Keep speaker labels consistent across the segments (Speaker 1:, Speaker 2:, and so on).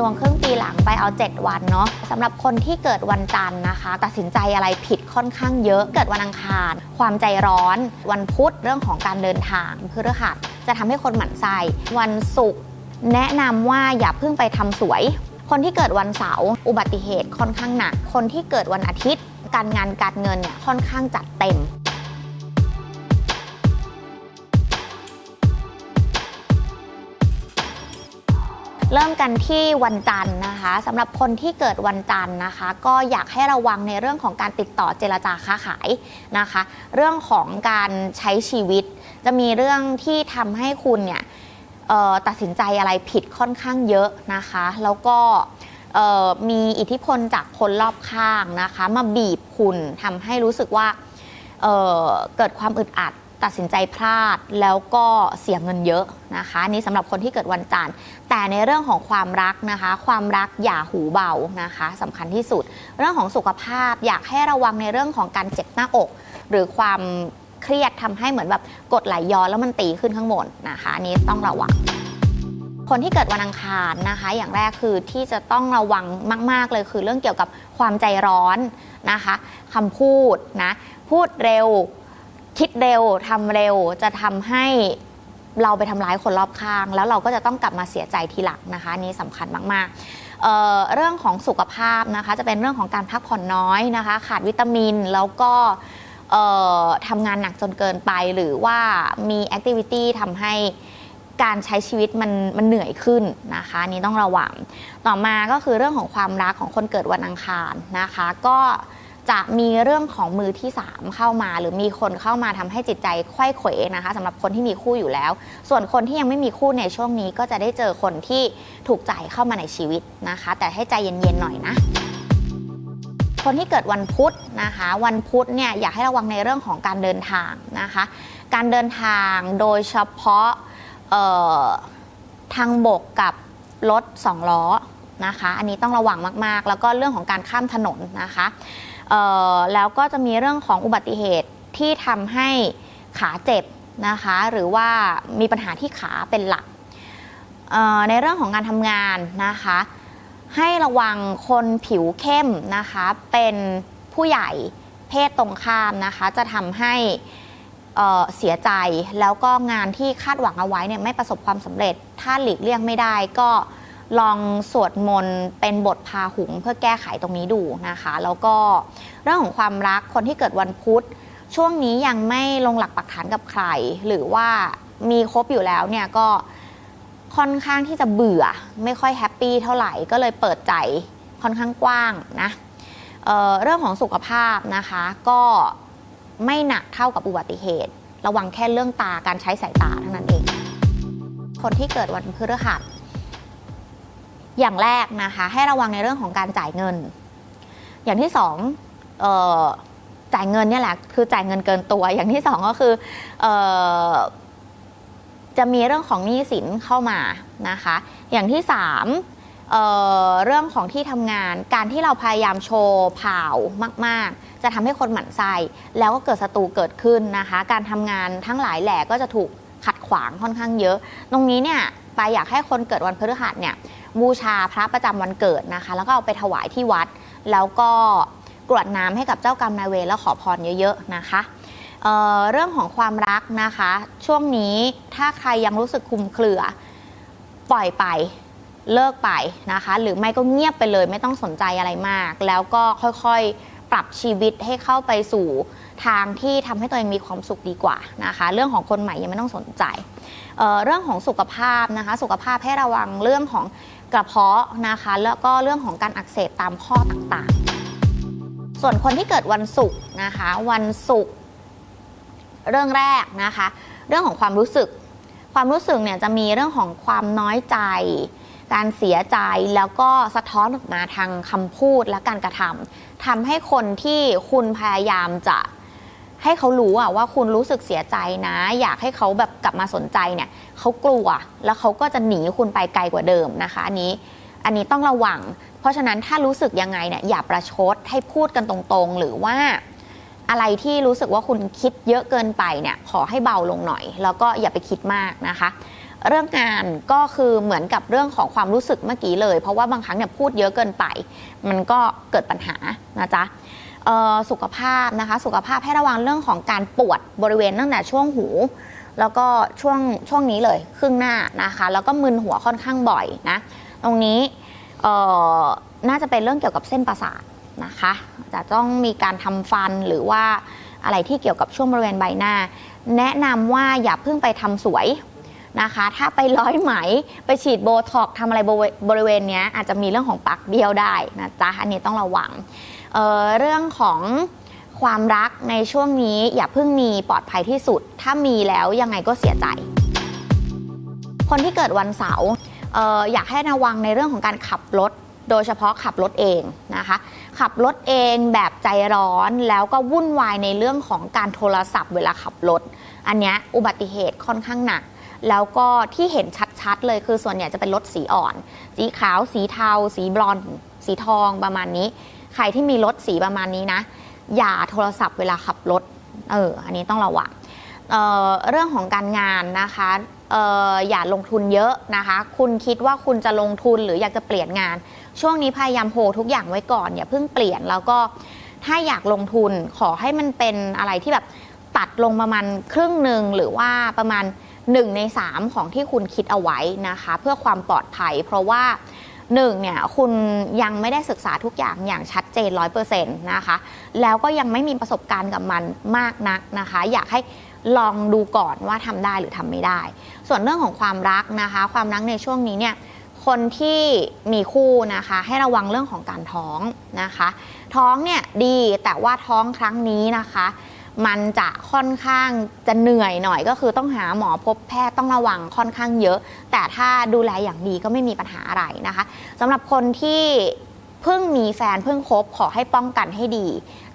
Speaker 1: ดวงครึ่งปีหลังไปเอา 7 วันเนาะสำหรับคนที่เกิดวันจันทร์นะคะ ตัดสินใจอะไรผิดค่อนข้างเยอะ เกิดวันอังคาร ความใจร้อน วันพุธเรื่องของการเดินทางพฤหัสจะทำให้คนหมั่นไส้วันศุกร์แนะนำว่าอย่าเพิ่งไปทำสวย คนที่เกิดวันเสาร์อุบัติเหตุค่อนข้างหนัก คนที่เกิดวันอาทิตย์ การงานการเงินเนี่ยค่อนข้างจัดเต็ม เริ่มกันที่วันจันทร์นะคะสำหรับคนที่เกิดวันจันทร์นะคะ ก็อยากให้ระวังในเรื่องของการติดต่อเจรจาค้าขายนะคะ เรื่องของการใช้ชีวิต จะมีเรื่องที่ทำให้คุณเนี่ยตัดสินใจอะไรผิดค่อนข้างเยอะนะคะ แล้วก็มีอิทธิพลจากคนรอบข้างนะคะ มาบีบคุณทำให้รู้สึกว่าเเกิดความอึดอัด ตัดสินใจพลาดแล้วก็เสียเงินเยอะนะคะนี่สำหรับคนที่เกิดวันจันทร์ แต่ในเรื่องของความรักนะคะ ความรักอย่าหูเบานะคะสำคัญที่สุด เรื่องของสุขภาพอยากให้ระวังในเรื่องของการเจ็บหน้าอก หรือความเครียดทำให้เหมือนแบบกดไหลย้อนแล้วมันตีขึ้นข้างบนนะคะนนี้ต้องระวัง คนที่เกิดวันอังคารนะคะ อย่างแรกคือที่จะต้องระวังมาก ๆ เลยคือเรื่องเกี่ยวกับความใจร้อนนะคะคำพูดนะพูดเร็ว คิดเร็วทำเร็วจะทำให้เราไปทำร้ายคนรอบข้าง แล้วเราก็จะต้องกลับมาเสียใจทีหลังนะคะอันนี้สำคัญมากๆเอ่อเรื่องของสุขภาพนะคะจะเป็นเรื่องของการพักผ่อนน้อยนะคะ ขาดวิตามินแล้วก็เอ่อทำงานหนักจนเกินไปหรือว่ามีแอคทิวิตี้ทำให้ การใช้ชีวิตมันมันเหนื่อยขึ้นนะคะอันนี้ต้องระวัง ต่อมาก็คือเรื่องของความรักของคนเกิดวันอังคารนะคะ ก็ จะมีเรื่องของมือที่ 3 เข้ามา หรือมีคนเข้ามาทำให้จิตใจไขว้เขวนะคะสำหรับคนที่มีคู่อยู่แล้ว ส่วนคนที่ยังไม่มีคู่ในช่วงนี้ก็จะได้เจอคนที่ถูกใจเข้ามาในชีวิตนะคะ แต่ให้ใจเย็นๆหน่อยนะคนที่เกิดวันพุธนะคะ วันพุธเนี่ยอยากให้ระวังในเรื่องของการเดินทางนะคะ การเดินทางโดยเฉพาะทางบกกับรถสองล้อนะคะ อันนี้ต้องระวังมากๆ แล้วก็เรื่องของการข้ามถนนนะคะ แล้วก็จะมีเรื่องของอุบัติเหตุที่ทำให้ขาเจ็บนะคะ หรือว่ามีปัญหาที่ขาเป็นหลักออในเรื่องของการทำงานนะคะ ให้ระวังคนผิวเข้มนะคะ เป็นผู้ใหญ่เพศตรงข้ามนะคะ จะทำให้เเสียใจแล้วก็งานที่คาดหวังเอาไว้เนี่ยไม่ประสบความสำเร็จ ถ้าหลีกเลี่ยงไม่ได้ก็ ลองสวดมนต์เป็นบทพาหุงเพื่อแก้ไขตรงนี้ดูนะคะ แล้วก็เรื่องของความรักคนที่เกิดวันพุธ ช่วงนี้ยังไม่ลงหลักปักฐานกับใคร หรือว่ามีคบอยู่แล้วเนี่ยก็ค่อนข้างที่จะเบื่อไม่ค่อยแฮปปี้เท่าไหร่ก็เลยเปิดใจค่อนข้างกว้างนะเเรื่องของสุขภาพนะคะก็ไม่หนักเท่ากับอุบัติเหตุ ระวังแค่เรื่องตาการใช้สายตาเท่านั้นเอง คนที่เกิดวันพฤหัส อย่างแรกนะคะให้ระวังในเรื่องของการจ่ายเงิน อย่างที่สองออจ่ายเงินเนี่ยแหละคือจ่ายเงินเกินตัว อย่างที่สองก็คือออจะมีเรื่องของหนี้สินเข้ามานะคะ อย่างที่สามเเรื่องของที่ทำงานการที่เราพยายามโชว์ผ่าวมาก ๆ จะทำให้คนหมั่นไส้แล้วก็เกิดศัตรูเกิดขึ้นนะคะ การทำงานทั้งหลายแหล่ก็จะถูกขัดขวางค่อนข้างเยอะ ตรงนี้เนี่ยปายอยากให้คนเกิดวันพฤหัสเนี่ย บูชาพระประจำวันเกิดนะคะ แล้วก็เอาไปถวายที่วัด แล้วก็กรวดน้ำให้กับเจ้ากรรมนายเวรแล้วขอพรเยอะๆนะคะเเรื่องของความรักนะคะ ช่วงนี้ถ้าใครยังรู้สึกคลุมเครือปล่อยไปเลิกไปนะคะ หรือไม่ก็เงียบไปเลยไม่ต้องสนใจอะไรมาก แล้วก็ค่อยๆปรับชีวิตให้เข้าไปสู่ทางที่ทำให้ตัวเองมีความสุขดีกว่านะคะ เรื่องของคนใหม่ยังไม่ต้องสนใจเเรื่องของสุขภาพนะคะ สุขภาพให้ระวังเรื่องของ กระเพาะนะคะ แล้วก็เรื่องของการอักเสบตามข้อต่างๆ ส่วนคนที่เกิดวันศุกร์นะคะ วันศุกร์เรื่องแรกนะคะ เรื่องของความรู้สึก ความรู้สึกเนี่ยจะมีเรื่องของความน้อยใจ การเสียใจแล้วก็สะท้อนออกมาทางคำพูดและการกระทำทำให้คนที่คุณพยายามจะ ให้เขารู้อะว่าคุณรู้สึกเสียใจนะ อยากให้เขาแบบกลับมาสนใจเนี่ยเขากลัวแล้วเขาก็จะหนีคุณไปไกลกว่าเดิมนะคะ อันนี้อันนี้ต้องระวัง เพราะฉะนั้นถ้ารู้สึกยังไงเนี่ยอย่าประชดให้พูดกันตรงๆ หรือว่าอะไรที่รู้สึกว่าคุณคิดเยอะเกินไปเนี่ยขอให้เบาลงหน่อย แล้วก็อย่าไปคิดมากนะคะ เรื่องงานก็คือเหมือนกับเรื่องของความรู้สึกเมื่อกี้เลย เพราะว่าบางครั้งเนี่ยพูดเยอะเกินไป มันก็เกิดปัญหานะจ๊ะ สุขภาพนะคะ สุขภาพให้ระวังเรื่องของการปวดบริเวณตั้งแต่ช่วงหู แล้วก็ช่วงช่วงนี้เลยครึ่งหน้านะคะ แล้วก็มึนหัวค่อนข้างบ่อยนะ ตรงนี้น่าจะเป็นเรื่องเกี่ยวกับเส้นประสาทนะคะ จะต้องมีการทำฟันหรือว่าอะไรที่เกี่ยวกับช่วงบริเวณใบหน้า แนะนำว่าอย่าเพิ่งไปทำสวยนะคะ ถ้าไปร้อยไหมไปฉีดโบท็อกทำอะไรบริเวณบริเวณเนี้ยอาจจะมีเรื่องของปากเบี้ยวได้นะจ๊ะอันนี้ต้องระวัง เเรื่องของความรักในช่วงนี้อย่าเพิ่งมีปลอดภัยที่สุด ถ้ามีแล้วยังไงก็เสียใจ คนที่เกิดวันเสาร์อยากให้ระวังในเรื่องของการขับรถ โดยเฉพาะขับรถเองนะคะ ขับรถเองแบบใจร้อนแล้วก็วุ่นวายในเรื่องของการโทรศัพท์เวลาขับรถ อันนี้อุบัติเหตุค่อนข้างหนักแล้วก็ที่เห็นชัดๆเลยคือส่วนใหญ่จะเป็นรถสีอ่อน สีขาว สีเทา สีบลอนด์ สีทองประมาณนี้ ใครที่มีรถสีประมาณนี้นะ อย่าโทรศัพท์เวลาขับรถเอออันนี้ต้องระวังเเรื่องของการงานนะคะอออย่าลงทุนเยอะนะคะ คุณคิดว่าคุณจะลงทุนหรืออยากจะเปลี่ยนงาน ช่วงนี้พยายามโฮทุกอย่างไว้ก่อน อย่าเพิ่งเปลี่ยนแล้วก็ถ้าอยากลงทุนขอให้มันเป็นอะไรที่แบบตัดลงประมาณครึ่งหนึ่งหรือว่าประมาณ 1 ใน 3 ของที่คุณคิดเอาไว้นะคะ เพื่อความปลอดภัย เพราะว่า หนึ่งเนี่ยคุณยังไม่ได้ศึกษาทุกอย่างอย่างชัดเจน 100%นะคะ แล้วก็ยังไม่มีประสบการณ์กับมันมากนักนะคะ อยากให้ลองดูก่อนว่าทำได้หรือทำไม่ได้ ส่วนเรื่องของความรักนะคะ ความรักในช่วงนี้เนี่ยคนที่มีคู่นะคะ ให้ระวังเรื่องของการท้องนะคะ ท้องเนี่ยดีแต่ว่าท้องครั้งนี้นะคะ มันจะค่อนข้างจะเหนื่อยหน่อยก็คือต้องหาหมอพบแพทย์ต้องระวังค่อนข้างเยอะ แต่ถ้าดูแลอย่างดีก็ไม่มีปัญหาอะไรนะคะสำหรับคนที่เพิ่งมีแฟนเพิ่งคบขอให้ป้องกันให้ดี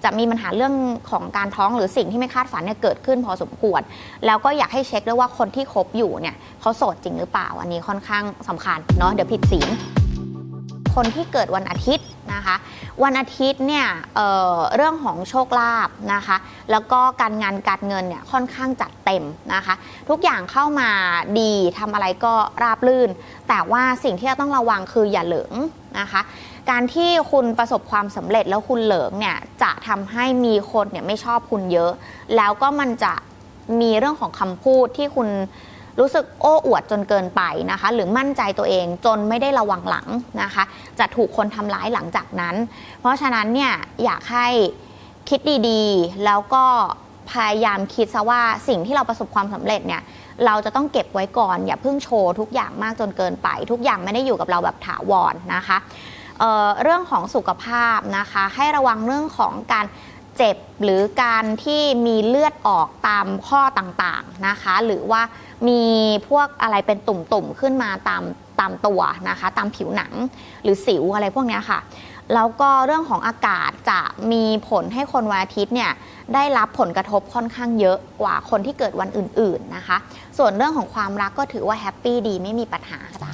Speaker 1: จะมีปัญหาเรื่องของการท้องหรือสิ่งที่ไม่คาดฝันเนี่ยเกิดขึ้นพอสมควร แล้วก็อยากให้เช็คด้วยว่าคนที่คบอยู่เนี่ยเขาโสดจริงหรือเปล่า อันนี้ค่อนข้างสำคัญเนาะเดี๋ยวผิดศีล คนที่เกิดวันอาทิตย์นะคะ วันอาทิตย์เนี่ยเเรื่องของโชคลาภนะคะ แล้วก็การงานการเงินเนี่ยค่อนข้างจัดเต็มนะคะ ทุกอย่างเข้ามาดีทำอะไรก็ราบรื่น แต่ว่าสิ่งที่เราต้องระวังคืออย่าเหลิงนะคะการที่คุณประสบความสำเร็จแล้วคุณเหลิงเนี่ยจะทำให้มีคนเนี่ยไม่ชอบคุณเยอะ แล้วก็มันจะมีเรื่องของคำพูดที่คุณ รู้สึกโอ้อวดจนเกินไปนะคะ หรือมั่นใจตัวเองจนไม่ได้ระวังหลังนะคะ จะถูกคนทำร้ายหลังจากนั้น เพราะฉะนั้นเนี่ยอยากให้คิดดีๆ แล้วก็พยายามคิดซะว่าสิ่งที่เราประสบความสำเร็จเนี่ยเราจะต้องเก็บไว้ก่อน อย่าเพิ่งโชว์ทุกอย่างมากจนเกินไป ทุกอย่างไม่ได้อยู่กับเราแบบถาวรนะคะเเรื่องของสุขภาพนะคะ ให้ระวังเรื่องของการ เจ็บหรือการที่มีเลือดออกตามข้อต่างๆนะคะ หรือว่ามีพวกอะไรเป็นตุ่มๆขึ้นมาตามตามตัวนะคะ ตามผิวหนังหรือสิวอะไรพวกนี้ค่ะแล้วก็เรื่องของอากาศจะมีผลให้คนวันอาทิตย์เนี่ยได้รับผลกระทบค่อนข้างเยอะกว่าคนที่เกิดวันอื่นๆนะคะ ส่วนเรื่องของความรักก็ถือว่าแฮปปี้ดีไม่มีปัญหาจ้ะ